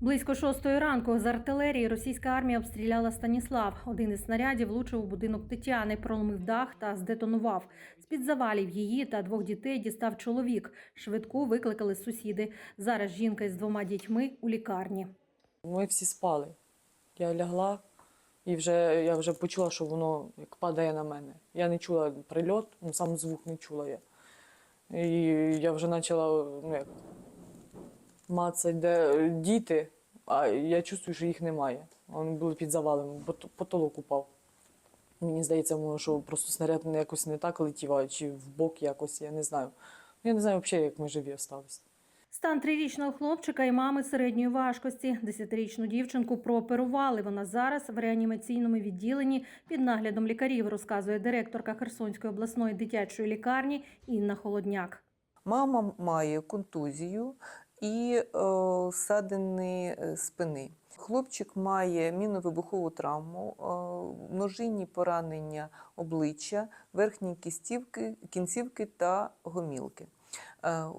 Близько шостої ранку з артилерії російська армія обстріляла Станіслав. Один із снарядів влучив у будинок Тетяни, проломив дах та здетонував. З-під завалів її та двох дітей дістав чоловік. Швидку викликали сусіди. Зараз жінка із двома дітьми у лікарні. Ми всі спали. Я лягла і вже, я вже почула, що воно як падає на мене. Я не чула прильот, ну, сам звук не чула я. І я вже почала ну, як, мацати, де діти, а я чувствую, що їх немає. Вони були під завалами, пот- потолок упав. Мені здається, може, що просто снаряд не якось не так летів, а чи в бок якось, я не знаю. Я не знаю взагалі, як ми живі осталися. Стан трирічного хлопчика і мами середньої важкості. Десятирічну дівчинку прооперували. Вона зараз в реанімаційному відділенні під наглядом лікарів, розказує директорка Херсонської обласної дитячої лікарні Інна Холодняк. Мама має контузію і е, ссадини е, спини. Хлопчик має міновибухову травму, е, множинні поранення обличчя, верхні кістівки, кінцівки та гомілки.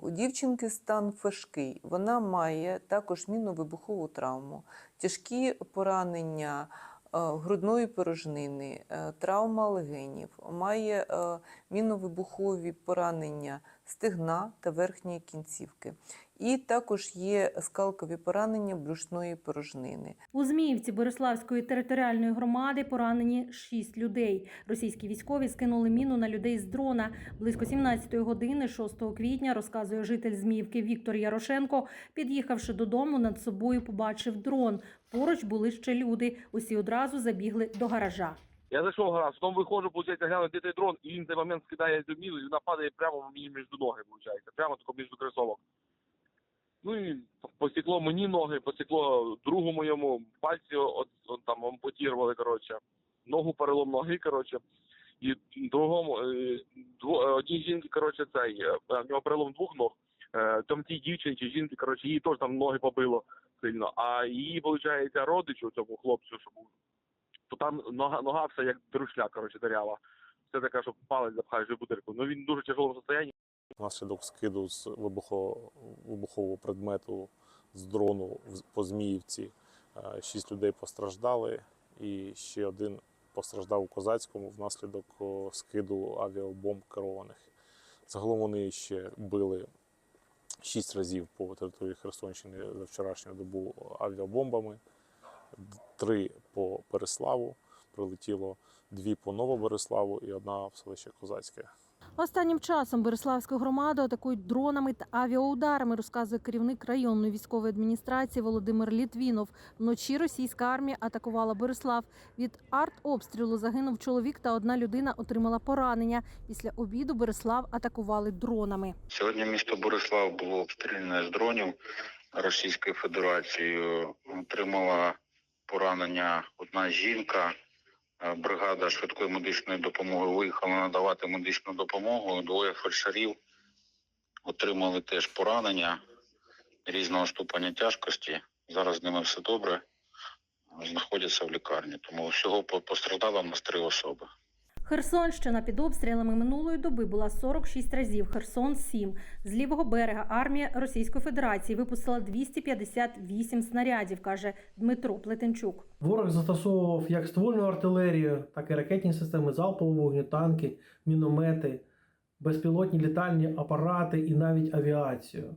У дівчинки стан важкий. Вона має також міновибухову травму, тяжкі поранення грудної порожнини, травма легенів, має міновибухові поранення стегна та верхньої кінцівки. І також є скалкові поранення брюшної порожнини. У Зміївці Бориславської територіальної громади поранені шість людей. Російські військові скинули міну на людей з дрона. Близько 17-ї години, 6 квітня, розказує житель Зміївки Віктор Ярошенко. Під'їхавши додому, над собою побачив дрон. Поруч були ще люди. Усі одразу забігли до гаража. Я зайшов в гараж, потім виходжу, виходить, гляну, де той дрон, і він в цей момент скидає цю міну, і вона падає прямо мені між ноги, виходить, прямо тако між кросовок. Ну і посікло мені ноги, посікло другу моєму пальці, от, от там ампутували, коротше, ногу перелом ноги, коротше, і другому, е, е, одній жінки, коротше, цей, е, в нього перелом двох ног, там тій дівчині чи жінки, коротше, її теж там ноги побило сильно, а її, виходить, родичу, цьому хлопцю, що був, то там нога, нога вся як друшля, коротше, дерява. Все таке, що палець запхаєш в бутирку. Ну він дуже тяжелому стані. Внаслідок скиду з вибухового, предмету з дрону по Зміївці е, шість людей постраждали, і ще один постраждав у Козацькому внаслідок скиду авіабомб керованих. Загалом вони ще били шість разів по території Херсонщини за вчорашню добу авіабомбами, три по Переславу прилетіло, дві по Новобереславу і одна в селище Козацьке. Останнім часом Береславську громаду атакують дронами та авіаударами, розказує керівник районної військової адміністрації Володимир Літвінов. Вночі російська армія атакувала Береслав. Від артобстрілу загинув чоловік та одна людина отримала поранення. Після обіду Береслав атакували дронами. Сьогодні місто Борислав було обстріляне з дронів Російською Федерацією. Отримала поранення одна жінка. Бригада швидкої медичної допомоги виїхала надавати медичну допомогу. Двоє фельдшерів отримали теж поранення різного ступеня тяжкості. Зараз з ними все добре. Знаходяться в лікарні. Тому всього по- постраждало в нас три особи. Херсонщина під обстрілами минулої доби була 46 разів. Херсон 7. З лівого берега армія Російської Федерації випустила 258 снарядів, каже Дмитро Плетенчук. Ворог застосовував як ствольну артилерію, так і ракетні системи залпового вогню, танки, міномети, безпілотні літальні апарати і навіть авіацію.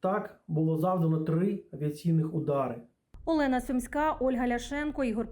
Так було завдано три авіаційних удари. Олена Сумська, Ольга Ляшенко, Ігор